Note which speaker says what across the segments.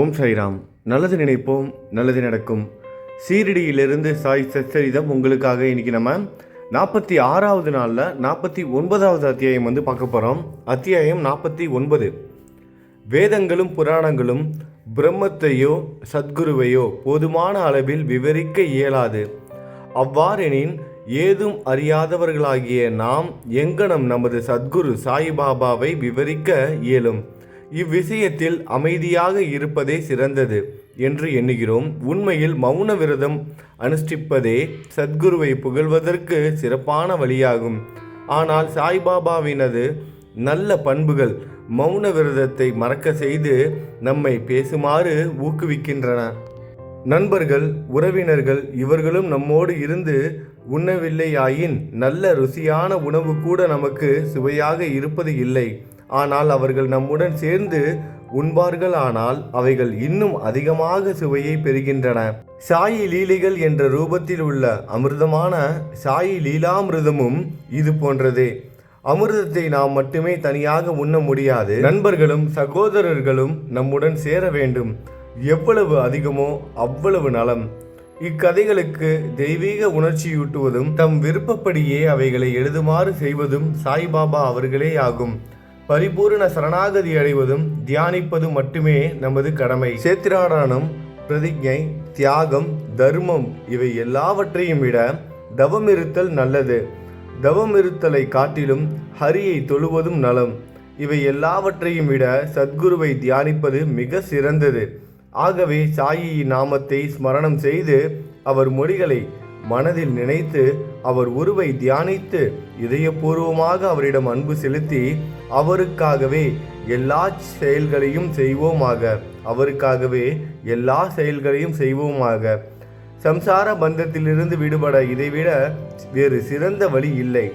Speaker 1: ஓம் சைராம் நல்லது நினைப்போம் நல்லது நடக்கும். சீரடியிலிருந்து சாய் சச்சரிதம் உங்களுக்காக இன்னைக்கு நம்ம நாற்பத்தி ஆறாவது நாளில் நாற்பத்தி ஒன்பதாவது அத்தியாயம் வந்து பார்க்க போகிறோம் அத்தியாயம் நாற்பத்தி ஒன்பது. வேதங்களும் புராணங்களும் பிரம்மத்தையோ சத்குருவையோ போதுமான அளவில் விவரிக்க இயலாது. அவ்வாறெனின் ஏதும் அறியாதவர்களாகிய நாம் எங்கனம் நமது சத்குரு சாய்பாபாவை விவரிக்க இயலும். இவ்விஷயத்தில் அமைதியாக இருப்பதே சிறந்தது என்று எண்ணுகிறோம். உண்மையில் மௌன விரதம் அனுஷ்டிப்பதே சத்குருவை புகழ்வதற்கு சிறப்பான வழியாகும். ஆனால் சாய்பாபாவினது நல்ல பண்புகள் மௌன விரதத்தை மறக்க செய்து நம்மை பேசுமாறு ஊக்குவிக்கின்றன. நண்பர்கள் உறவினர்கள் இவர்களும் நம்மோடு இருந்து உண்ணவில்லையாயின் நல்ல ருசியான உணவு கூட நமக்கு சுவையாக இருப்பது இல்லை. ஆனால் அவர்கள் நம்முடன் சேர்ந்து உண்பார்கள் ஆனால் அவைகள் இன்னும் அதிகமாக சுவையை பெறுகின்றன. சாயி லீலைகள் என்ற ரூபத்தில் உள்ள அமிர்தமான சாயி லீலாமிர்தமும் இது போன்றதே. அமிர்தத்தை நாம் மட்டுமே தனியாக உண்ண முடியாது. நண்பர்களும் சகோதரர்களும் நம்முடன் சேர வேண்டும். எவ்வளவு அதிகமோ அவ்வளவு நலம். இக்கதைகளுக்கு தெய்வீக உணர்ச்சியூட்டுவதும் தம் விருப்பப்படியே அவைகளை எழுதுமாறு செய்வதும் சாய்பாபா அவர்களே ஆகும் பரிபூரண சரணாகதி அடைவதும் தியானிப்பதும் மட்டுமே நமது கடமை. சேத்திராடானம் பிரதிஜை தியாகம் தர்மம் இவை எல்லாவற்றையும் விட தவமிருத்தல் நல்லது. தவமிருத்தலை காட்டிலும் ஹரியை தொழுவதும் நலம். இவை எல்லாவற்றையும் விட சத்குருவை தியானிப்பது மிக சிறந்தது. ஆகவே சாயி நாமத்தை ஸ்மரணம் செய்து அவர் மொழிகளை மனதில் நினைத்து அவர் உருவை தியானித்து இதயபூர்வமாக அவரிடம் அன்பு செலுத்தி அவருக்காகவே எல்லா செயல்களையும் செய்வோமாக. அவருக்காகவே எல்லா செயல்களையும் செய்வோமாக. சம்சார பந்தத்திலிருந்து விடுபட இதைவிட வேறு சிறந்த வழி இல்லை.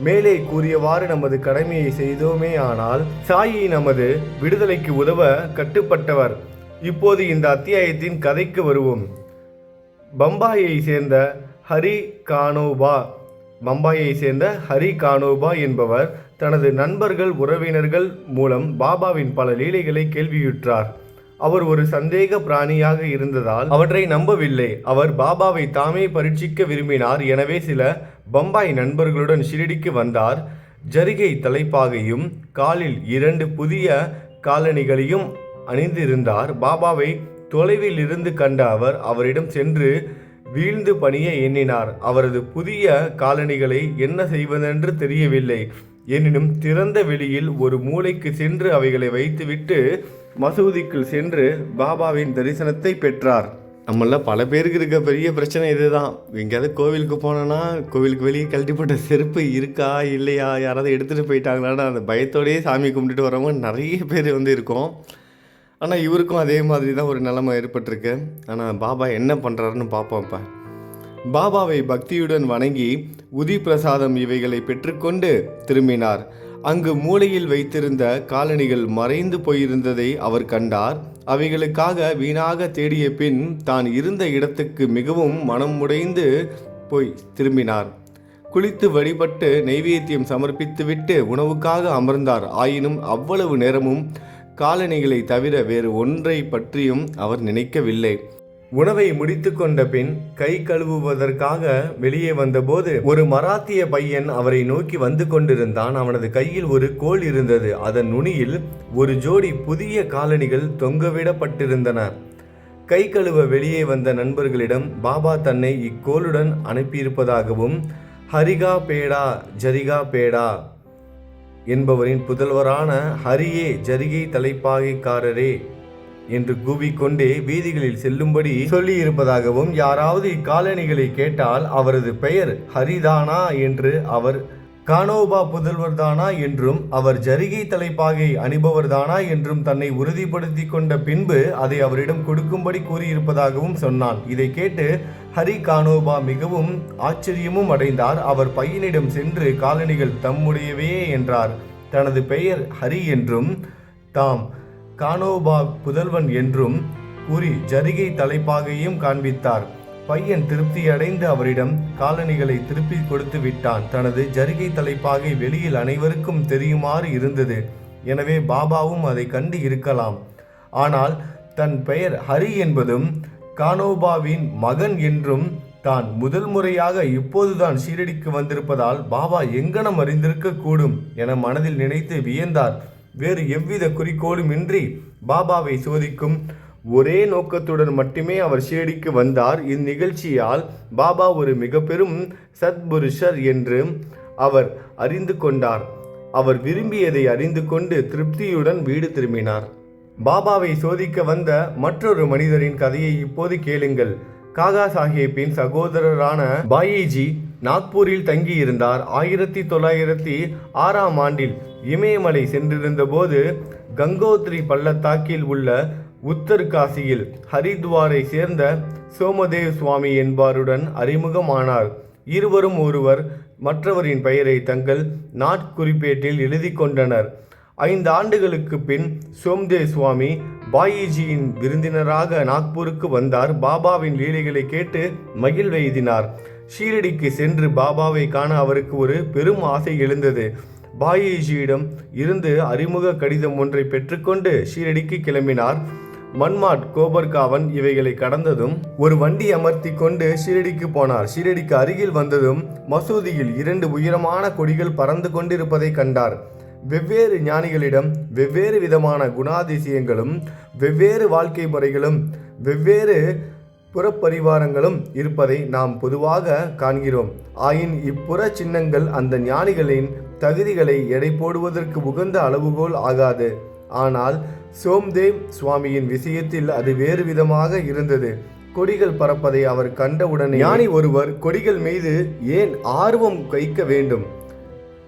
Speaker 1: மேலே கூறியவாறு நமது கடமையை செய்தோமே ஆனால் சாயி நமது விடுதலைக்கு உதவ கட்டுப்பட்டவர். இப்போது இந்த அத்தியாயத்தின் கதைக்கு வருவோம். பம்பாயை சேர்ந்த ஹரி கானோபா பம்பாயை சேர்ந்த ஹரி கானோபா என்பவர் தனது நண்பர்கள் உறவினர்கள் மூலம் பாபாவின் பல லீலைகளை கேள்வியுற்றார். அவர் ஒரு சந்தேக பிராணியாக இருந்ததால் அவற்றை நம்பவில்லை. அவர் பாபாவை தாமே பரீட்சிக்க விரும்பினார். எனவே சில பம்பாய் நண்பர்களுடன் ஷிரடிக்கு வந்தார். ஜரிகை தலைப்பாகையும் காலில் இரண்டு புதிய காலணிகளையும் அணிந்திருந்தார். பாபாவை தொலைவில் இருந்து கண்ட அவர் அவரிடம் சென்று வீழ்ந்து பணிய எண்ணினார். அவரது புதிய காலணிகளை என்ன செய்வதென்று தெரியவில்லை. எனினும் திறந்த வெளியில் ஒரு மூலைக்கு சென்று அவைகளை வைத்துவிட்டு மசூதிக்குள் சென்று பாபாவின் தரிசனத்தை பெற்றார். நம்மள பல பேருக்கு இருக்க பெரிய பிரச்சனை இதுதான். எங்கேயாவது கோவிலுக்கு போனோன்னா கோவிலுக்கு வெளியே கழட்டிப்பட்ட செருப்பு இருக்கா இல்லையா யாராவது எடுத்துகிட்டு போயிட்டாங்களான்னு அந்த பயத்தோடயே சாமி கும்பிட்டுட்டு வரவங்க நிறைய பேர் வந்து இருக்கோம். ஆனால் இவருக்கும் அதே மாதிரி தான் ஒரு நிலைமை ஏற்பட்டிருக்கு. ஆனால் பாபா என்ன பண்ணுறாருன்னு பார்ப்போம் இப்போ. பாபாவை பக்தியுடன் வணங்கி உதி பிரசாதம் இவைகளை பெற்றுக்கொண்டு திரும்பினார். அங்கு மூலையில் வைத்திருந்த காலணிகள் மறைந்து போயிருந்ததை அவர் கண்டார். அவைகளுக்காக வீணாக தேடிய பின் தான் இருந்த இடத்துக்கு மிகவும் மனம் உடைந்து போய் திரும்பினார். குளித்து வழிபட்டு நைவேத்தியம் சமர்ப்பித்துவிட்டு உணவுக்காக அமர்ந்தார். ஆயினும் அவ்வளவு நேரமும் காலணிகளை தவிர வேறு ஒன்றை பற்றியும் அவர் நினைக்கவில்லை. உணவை முடித்து கொண்ட பின் கை கழுவுவதற்காக வெளியே வந்தபோது ஒரு மராத்திய பையன் அவரை நோக்கி வந்து கொண்டிருந்தான். அவனது கையில் ஒரு கோல் இருந்தது. அதன் நுனியில் ஒரு ஜோடி புதிய காலணிகள் தொங்கவிடப்பட்டிருந்தன. கை கழுவ வெளியே வந்த நண்பர்களிடம் பாபா தன்னை இக்கோளுடன் அனுப்பியிருப்பதாகவும் ஹரிகா பேடா ஜரிகா பேடா என்பவரின் புதல்வரான ஹரியே ஜரிகை தலைப்பாகைக்காரரே என்று கூவிக்கொண்டே வீதிகளில் செல்லும்படி சொல்லியிருப்பதாகவும் யாராவது இக்காலணிகளை கேட்டால் அவரது பெயர் ஹரிதானா என்று அவர் கானோபா புதல்வர்தானா என்றும் அவர் ஜரிகை தலைப்பாகை அணிபவர்தானா என்றும் தன்னை உறுதிப்படுத்தி கொண்ட பின்பு அதை அவரிடம் கொடுக்கும்படி கூறியிருப்பதாகவும் சொன்னான். இதை கேட்டு ஹரி கானோபா மிகவும் ஆச்சரியமும் அடைந்தார். அவர் பையனிடம் சென்று காலணிகள் தம்முடையவே என்றார். தனது பெயர் ஹரி என்றும் தாம் கானோபா புதல்வன் என்றும் கூறி ஜரிகை தலைப்பாகையும் காண்பித்தார். பையன் திருப்தியடைந்து அவரிடம் காலணிகளை திருப்பி கொடுத்து விட்டான். தனது ஜரிகை தலைப்பாகை வெளியில் அனைவருக்கும் தெரியுமாறு இருந்தது. எனவே பாபாவும் அதை கண்டு இருக்கலாம். ஆனால் தன் பெயர் ஹரி என்பதும் கானோபாவின் மகன் என்றும் தான் முதல் முறையாக இப்போதுதான் ஷீரடிக்கு வந்திருப்பதால் பாபா எங்கனம் அறிந்திருக்க கூடும் என மனதில் நினைத்து வியந்தார். வேறு எவ்வித குறிக்கோளும் இன்றி பாபாவை சோதிக்கும் ஒரே நோக்கத்துடன் மட்டுமே அவர் ஷேடிக்கு வந்தார். இந்நிகழ்ச்சியால் பாபா ஒரு மிக பெரும் சத்புருஷர் என்று அவர் அறிந்து கொண்டார். அவர் விரும்பியதை அறிந்து கொண்டு திருப்தியுடன் வீடு திரும்பினார். பாபாவை சோதிக்க வந்த மற்றொரு மனிதரின் கதையை இப்போது கேளுங்கள். காகா சாஹேப்பின் சகோதரரான பாயிஜி நாக்பூரில் தங்கியிருந்தார். ஆயிரத்தி தொள்ளாயிரத்தி ஆறாம் ஆண்டில் இமயமலை சென்றிருந்தபோது கங்கோத்ரி பள்ளத்தாக்கில் உள்ள உத்தர்காசியில் ஹரித்வாரை சேர்ந்த சோமதேவ் சுவாமி என்பாருடன் அறிமுகமானார். இருவரும் ஒருவர் மற்றவரின் பெயரை தங்கள் நாட்குறிப்பேட்டில் எழுதி கொண்டனர். ஐந்து ஆண்டுகளுக்கு பின் சோம்தேவ் சுவாமி பாயிஜியின் விருந்தினராக நாக்பூருக்கு வந்தார். பாபாவின் லீலைகளை கேட்டு மகிழ்வெய்தினார் ஷீரடிக்கு சென்று பாபாவை காண அவருக்கு ஒரு பெரும் ஆசை எழுந்தது. பாயிஜியிடம் இருந்து அறிமுக கடிதம் ஒன்றை பெற்றுக்கொண்டு ஷீரடிக்கு கிளம்பினார். மன்மாட் கோபர்காவன் இவைகளை கடந்ததும் ஒரு வண்டி அமர்த்தி கொண்டு ஷீரடிக்கு போனார். ஷீரடிக்கு அருகில் வந்ததும் மசூதியில் இரண்டு உயரமான கொடிகள் பறந்து கொண்டிருப்பதை கண்டார். வெவ்வேறு ஞானிகளிடம் வெவ்வேறு விதமான குணாதிசயங்களும் வெவ்வேறு வாழ்க்கை முறைகளும் வெவ்வேறு புறப்பரிவாரங்களும் இருப்பதை நாம் பொதுவாக காண்கிறோம். ஆயின் இப்புற சின்னங்கள் அந்த ஞானிகளின் தகுதிகளை எடை போடுவதற்கு உகந்த அளவுகோல் ஆகாது. ஆனால் சோம்தேவ் சுவாமியின் விஷயத்தில் அது வேறு விதமாக இருந்தது. கொடிகள் பறப்பதை அவர் கண்டவுடன் ஞானி ஒருவர் கொடிகள் மீது ஏன் ஆர்வம் வைக்க வேண்டும்?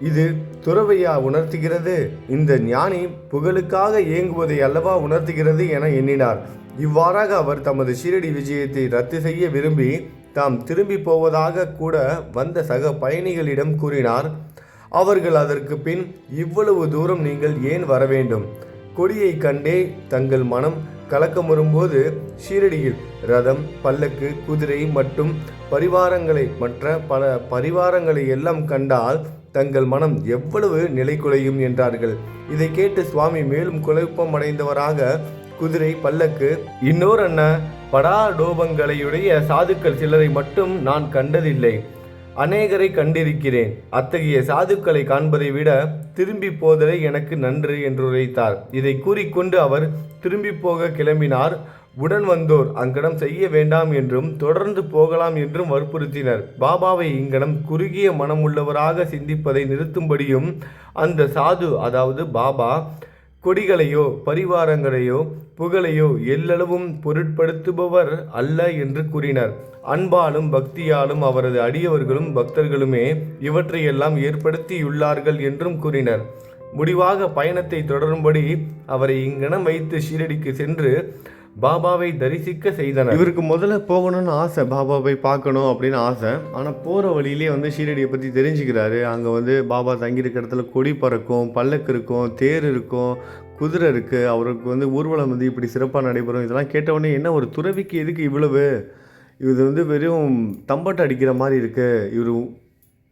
Speaker 1: இது துறவையா உணர்த்துகிறது? இந்த ஞானி புகழுக்காக இயங்குவதை அல்லவா உணர்த்துகிறது என எண்ணினார். இவ்வாறாக அவர் தமது ஷீரடி விஜயத்தை ரத்து செய்ய விரும்பி தாம் திரும்பி போவதாக கூட வந்த சக பயணிகளிடம் கூறினார். அவர்கள் அதற்கு பின் இவ்வளவு தூரம் நீங்கள் ஏன் வர வேண்டும்? கொடியை கண்டே தங்கள் மனம் கலக்கமுறும்போது ஷீரடியில் ரதம் பல்லக்கு குதிரை மற்றும் பரிவாரங்களை மற்ற பல பரிவாரங்களை எல்லாம் கண்டால் தங்கள் மனம் எவ்வளவு நிலை குலையும் என்றார்கள். இதை கேட்டு சுவாமி மேலும் குழப்பம் அடைந்தவராக குதிரை பல்லக்கு இன்னொரு அண்ண படாடோபங்களையுடைய சாதுக்கள் சிலரை மட்டும் நான் கண்டதில்லை. அநேகரை கண்டிருக்கிறேன். அத்தகைய சாதுக்களை காண்பதை விட திரும்பி போதலே எனக்கு நன்று என்று உரைத்தார். இதை கூறிக்கொண்டு அவர் திரும்பி போக கிளம்பினார். உடன் வந்தோர் அங்கனம் செய்ய வேண்டாம் என்றும் தொடர்ந்து போகலாம் என்றும் வற்புறுத்தினர். பாபாவை இங்கனம் குறுகிய மனமுள்ளவராக சிந்திப்பதை நிறுத்தும்படியும் அந்த சாது அதாவது பாபா கொடிகளையோ பரிவாரங்களையோ புகழையோ எல்லளவும் பொருட்படுத்துபவர் அல்ல என்று கூறினர். அன்பாலும் பக்தியாலும் அவரது அடியவர்களும் பக்தர்களுமே இவற்றையெல்லாம் ஏற்படுத்தியுள்ளார்கள் என்றும் கூறினர். முடிவாக பயணத்தை தொடரும்படி அவரை இங்கனம் வைத்து ஷீரடிக்கு சென்று பாபாவை தரிசிக்க செய்தனர். இவருக்கு முதல்ல போகணும்னு ஆசை. பாபாவை பார்க்கணும் அப்படின்னு ஆசை. ஆனால் போகிற வழியிலே வந்து ஷீரடியை பற்றி தெரிஞ்சுக்கிறாரு. அங்கே வந்து பாபா தங்கியிருக்க இடத்துல கொடி பறக்கும் பல்லக்கு இருக்கும் தேர் இருக்கும் குதிரை இருக்குது அவருக்கு வந்து ஊர்வலம் வந்து இப்படி சிறப்பாக நடைபெறும். இதெல்லாம் கேட்டவுடனே என்ன ஒரு துறவிக்கு எதுக்கு இவ்வளவு? இது வந்து வெறும் தம்பட்டை அடிக்கிற மாதிரி இருக்குது இவர்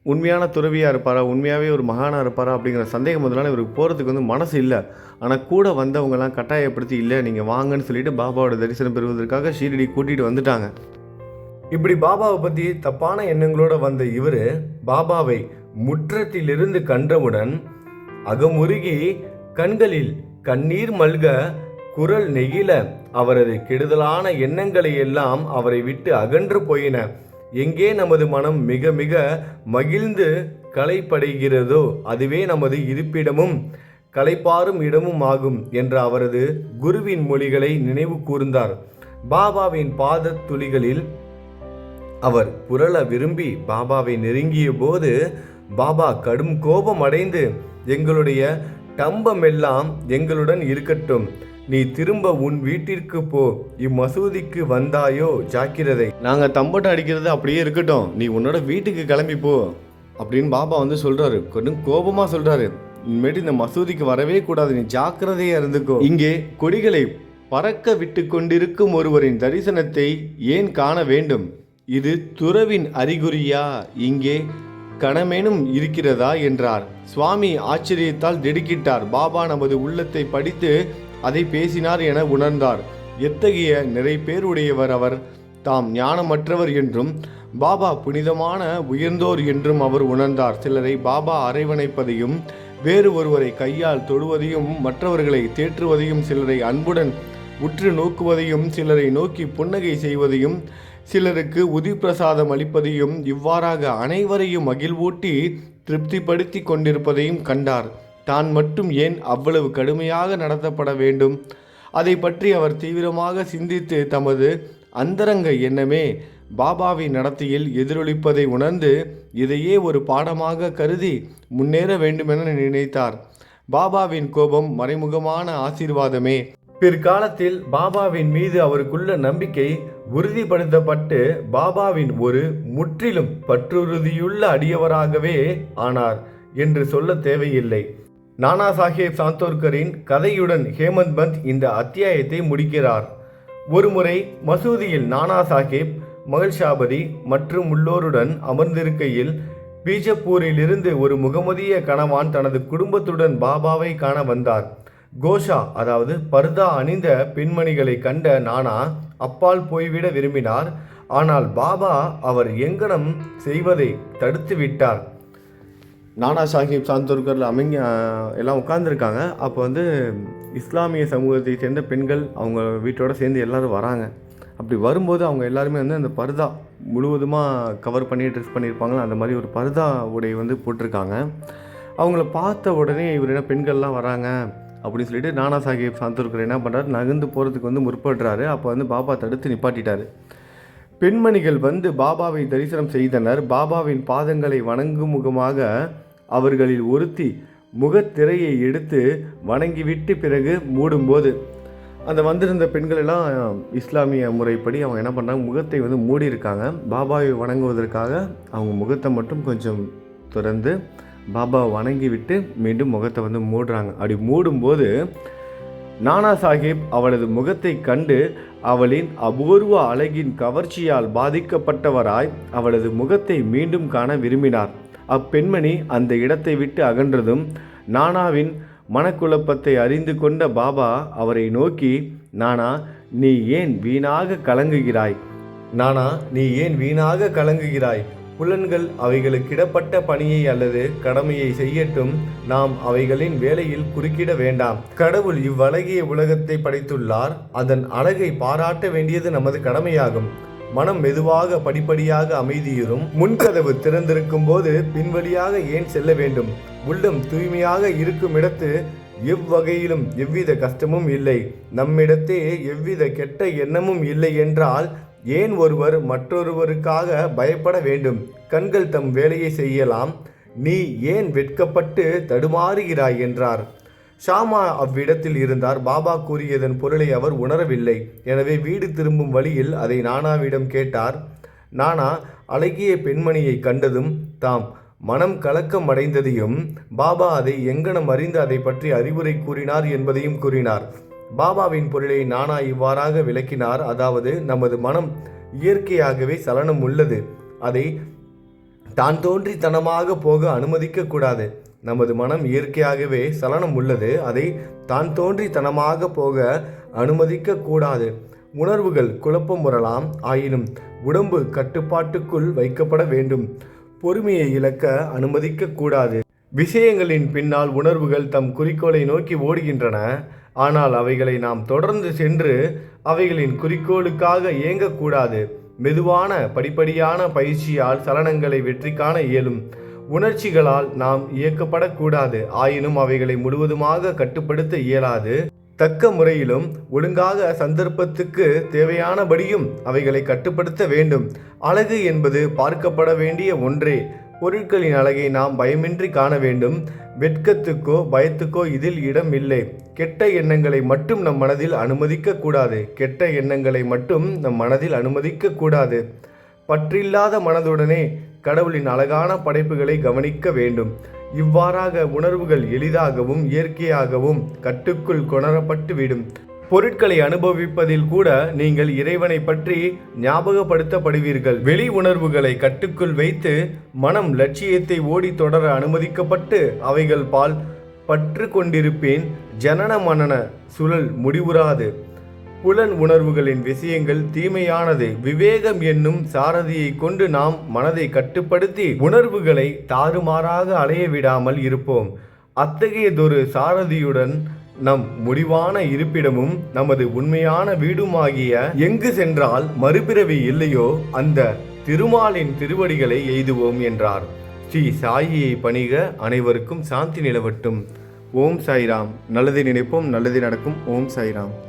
Speaker 1: உண்மையான துறவியாக இருப்பாரா? உண்மையாகவே ஒரு மகானாக இருப்பாரா? அப்படிங்கிற சந்தேகம் முதலான இவருக்கு போகிறதுக்கு வந்து மனசு இல்லை. ஆனால் கூட வந்தவங்கலாம் கட்டாயப்படுத்தி இல்லை நீங்கள் வாங்கன்னு சொல்லிட்டு பாபாவோட தரிசனம் பெறுவதற்காக ஷீரடி கூட்டிகிட்டு வந்துட்டாங்க. இப்படி பாபாவை பற்றி தப்பான எண்ணங்களோடு வந்த இவர் பாபாவை முற்றத்திலிருந்து கண்டவுடன் அகமுருகி கண்களில் கண்ணீர் மல்க குரல் நெகிழ அவரது கெடுதலான எண்ணங்களை எல்லாம் அவரை விட்டு அகன்று போயின. எங்கே நமது மனம் மிக மிக மகிழ்ந்து கலைப்படைகிறதோ அதுவே நமது இருப்பிடமும் களைப்பாரும் இடமும் ஆகும் என்ற அவரது குருவின் மொழிகளை நினைவு கூர்ந்தார். பாபாவின் பாதத்துளிகளில் அவர் புரள விரும்பி பாபாவை நெருங்கிய போது பாபா கடும் கோபம் அடைந்து எங்களுடைய டம்பமெல்லாம் எங்களுடன் இருக்கட்டும். நீ திரும்ப உன் வீட்டிற்கு போ. இம்மசூதிக்கு வந்தாயோ ஜாக்கிரதை. நாங்க தம்பட்டம் அடிக்கிறது அப்படியே இருக்கட்டும். நீ உன்னோட வீட்டுக்கு கிளம்பி போ. அப்படின்னு பாபா வந்து சொல்றாரு. கொஞ்சம் கோபமா சொல்றாரு. இனிமேட்டு இந்த மசூதிக்கு வரவே கூடாது. நீ ஜாக்கிரதையா இருந்துக்கோ. இங்கே கொடிகளை பறக்க விட்டு கொண்டிருக்கும் ஒருவரின் தரிசனத்தை ஏன் காண வேண்டும்? இது துறவின் அறிகுறியா? இங்கே கணமேனும் இருக்கிறதா என்றார். சுவாமி ஆச்சரியத்தால் திடுக்கிட்டார். பாபா நமது உள்ளத்தை படித்து அதை பேசினார் என உணர்ந்தார். எத்தகைய நிறை பேருடையவர் அவர்? தாம் ஞானமற்றவர் என்றும் பாபா புனிதமான உயர்ந்தோர் என்றும் அவர் உணர்ந்தார். சிலரை பாபா அரைவணைப்பதையும் வேறு ஒருவரை கையால் தொடுவதையும் மற்றவர்களை தேற்றுவதையும் சிலரை அன்புடன் உற்று நோக்குவதையும் சிலரை நோக்கி புன்னகை செய்வதையும் சிலருக்கு உதிப்பிரசாதம் அளிப்பதையும் இவ்வாறாக அனைவரையும் மகிழ்வூட்டி திருப்திப்படுத்தி கொண்டிருப்பதையும் கண்டார். தான் மட்டும் ஏன் அவ்வளவு கடுமையாக நடத்தப்பட வேண்டும்? அதை பற்றி அவர் தீவிரமாக சிந்தித்து தமது அந்தரங்க எண்ணமே பாபாவின் நடத்தையில் எதிரொலிப்பதை உணர்ந்து இதையே ஒரு பாடமாக கருதி முன்னேற வேண்டுமென நினைத்தார். பாபாவின் கோபம் மறைமுகமான ஆசீர்வாதமே. பிற்காலத்தில் பாபாவின் மீது அவருக்குள்ள நம்பிக்கை உறுதிப்படுத்தப்பட்டு பாபாவின் ஒரு முற்றிலும் பற்றுறுதியுள்ள அடியவராகவே ஆனார் என்று சொல்ல தேவையில்லை. நானா சாஹேப் சாந்தோர்கரின் கதையுடன் ஹேமந்த் பந்த் இந்த அத்தியாயத்தை முடிக்கிறார். ஒருமுறை மசூதியில் நானா சாஹேப் மகிழ்ஷாபதி மற்றும் உள்ளோருடன் அமர்ந்திருக்கையில் பீஜப்பூரிலிருந்து ஒரு முகமதிய கணவான் தனது குடும்பத்துடன் பாபாவை காண வந்தார். கோஷா அதாவது பர்தா அணிந்த பெண்மணிகளை கண்ட நானா அப்பால் போய்விட விரும்பினார். ஆனால் பாபா அவர் எங்கனம் செய்வதை தடுத்து விட்டார் நானா சாஹிப் சாந்தோர்கரில் அமைங்க எல்லாம் உட்காந்துருக்காங்க அப்போ வந்து இஸ்லாமிய சமூகத்தை சேர்ந்த பெண்கள் அவங்க வீட்டோட சேர்ந்து எல்லோரும் வராங்க. அப்படி வரும்போது அவங்க எல்லாருமே வந்து அந்த பர்தா முழுவதுமாக கவர் பண்ணி ட்ரெஸ் பண்ணியிருப்பாங்களா அந்த மாதிரி ஒரு பர்தா உடை வந்து போட்டிருக்காங்க. அவங்கள பார்த்த உடனே இவர் என்ன பெண்கள்லாம் வராங்க. அப்படின்னு சொல்லிட்டு நானா சாஹிப் சாந்தோர்கர் என்ன பண்ணுறாரு நகர்ந்து போகிறதுக்கு வந்து முற்படுறாரு. அப்போ வந்து பாபா தடுத்து நிப்பாட்டிட்டாரு. பெண்மணிகள் வந்து பாபாவை தரிசனம் செய்தனர். பாபாவின் பாதங்களை வணங்கும் முகமாக அவர்களில் ஒருத்தி முகத்திரையை எடுத்து வணங்கிவிட்டு பிறகு மூடும்போது அந்த வந்திருந்த பெண்கள் எல்லாம் இஸ்லாமிய முறைப்படி அவங்க என்ன பண்ணுறாங்க முகத்தை வந்து மூடி இருக்காங்க பாபாவை வணங்குவதற்காக அவங்க முகத்தை மட்டும் கொஞ்சம் திறந்து பாபாவை வணங்கி விட்டு மீண்டும் முகத்தை வந்து மூடுறாங்க. அப்படி மூடும்போது நானா சாஹிப் அவளது முகத்தை கண்டு அவளின் அபூர்வ அழகின் கவர்ச்சியால் பாதிக்கப்பட்டவராய் அவளது முகத்தை மீண்டும் காண விரும்பினார். அப்பெண்மணி அந்த இடத்தை விட்டு அகன்றதும் நானாவின் மனக்குழப்பத்தை அறிந்து கொண்ட பாபா அவரை நோக்கி நானா நீ ஏன் வீணாக கலங்குகிறாய்? நானா நீ ஏன் வீணாக கலங்குகிறாய்? புலன்கள் அவைகளுக்கிடப்பட்ட பணியை அல்லது கடமையை செய்யட்டும். நாம் அவைகளின் வேலையில் குறுக்கிட வேண்டாம். கடவுள் இவ்வழகிய உலகத்தை படைத்துள்ளார். அதன் அழகை பாராட்ட வேண்டியது நமது கடமையாகும். மனம் மெதுவாக படிப்படியாக அமைதியுறும். முன்கதவு திறந்திருக்கும் போது பின்வழியாக ஏன் செல்ல வேண்டும்? உள்ளம் தூய்மையாக இருக்கும் இடத்து எவ்வகையிலும் எவ்வித கஷ்டமும் இல்லை. நம்மிடத்தே எவ்வித கெட்ட எண்ணமும் இல்லை என்றால் ஏன் ஒருவர் மற்றொருவருக்காக பயப்பட வேண்டும்? கண்கள் தம் வேலையை செய்யலாம். நீ ஏன் வெட்கப்பட்டு தடுமாறுகிறாய்? என்றார். ஷாமா அவ்விடத்தில் இருந்தார். பாபா கூறியதன் பொருளை அவர் உணரவில்லை. எனவே வீடு திரும்பும் வழியில் அதை நானாவிடம் கேட்டார். நானா அழகிய பெண்மணியை கண்டதும் தாம் மனம் கலக்கம் அடைந்ததையும் பாபா அதை எங்கனம் அறிந்து அதை பற்றி அறிவுரை கூறினார் என்பதையும் கூறினார். பாபாவின் பொருளை நானா இவ்வாறாக விளக்கினார். அதாவது நமது மனம் இயற்கையாகவே சலனம் உள்ளது. அதை தான் தோன்றித்தனமாக போக அனுமதிக்க கூடாது. நமது மனம் இயற்கையாகவே சலனம் உள்ளது. அதை தான் தோன்றித்தனமாக போக அனுமதிக்க கூடாது. உணர்வுகள் குழப்பம் வரலாம். ஆயினும் உடம்பு கட்டுப்பாட்டுக்குள் வைக்கப்பட வேண்டும். பொறுமையை இழக்க அனுமதிக்க கூடாது. விஷயங்களின் பின்னால் உணர்வுகள் தம் குறிக்கோளை நோக்கி ஓடுகின்றன. ஆனால் அவைகளை நாம் தொடர்ந்து சென்று அவைகளின் குறிக்கோளுக்காக இயங்கக்கூடாது மெதுவான படிப்படியான பயிற்சியால் சலனங்களை வெற்றி காண இயலும். உணர்ச்சிகளால் நாம் இயக்கப்படக்கூடாது. ஆயினும் அவைகளை முழுவதுமாக கட்டுப்படுத்த இயலாது. தக்க முறையிலும் ஒழுங்காக சந்தர்ப்பத்துக்கு தேவையானபடியும் அவைகளை கட்டுப்படுத்த வேண்டும். அழகு என்பது பார்க்கப்பட வேண்டிய ஒன்றே. பொருட்களின் அழகை நாம் பயமின்றி காண வேண்டும். வெட்கத்துக்கோ பயத்துக்கோ இதில் இடம் இல்லை. கெட்ட எண்ணங்களை மட்டும் நம் மனதில் அனுமதிக்க கூடாது கெட்ட எண்ணங்களை மட்டும் நம் மனதில் அனுமதிக்க கூடாது பற்றில்லாத மனதுடனே கடவுளின் அழகான படைப்புகளை கவனிக்க வேண்டும். இவ்வாறாக உணர்வுகள் எளிதாகவும் இயற்கையாகவும் கட்டுக்குள் கொணரப்பட்டு விடும் பொருட்களை அனுபவிப்பதில் கூட நீங்கள் இறைவனை பற்றி ஞாபகப்படுத்தப்படுவீர்கள். வெளி உணர்வுகளை கட்டுக்குள் வைத்து மனம் லட்சியத்தை ஓடி தொடர அனுமதிக்கப்பட்டு அவைகள் பால் பற்று கொண்டிருப்பேன். ஜனன மனன சுழல் முடிவுறாது. புலன் உணர்வுகளின் விஷயங்கள் தீமையானது. விவேகம் என்னும் சாரதியை கொண்டு நாம் மனதை கட்டுப்படுத்தி உணர்வுகளை தாறுமாறாக அலைய விடாமல் இருப்போம். அத்தகையதொரு சாரதியுடன் நம் முடிவான இருப்பிடமும் நமது உண்மையான வீடுமாகிய எங்கு சென்றால் மறுபிறவி இல்லையோ அந்த திருமாலின் திருவடிகளை எய்துவோம் என்றார். ஸ்ரீ சாயியை பணிக அனைவருக்கும் சாந்தி நிலவட்டும். ஓம் சாய்ராம். நல்லதை நினைப்போம் நல்லது நடக்கும். ஓம் சாய்ராம்.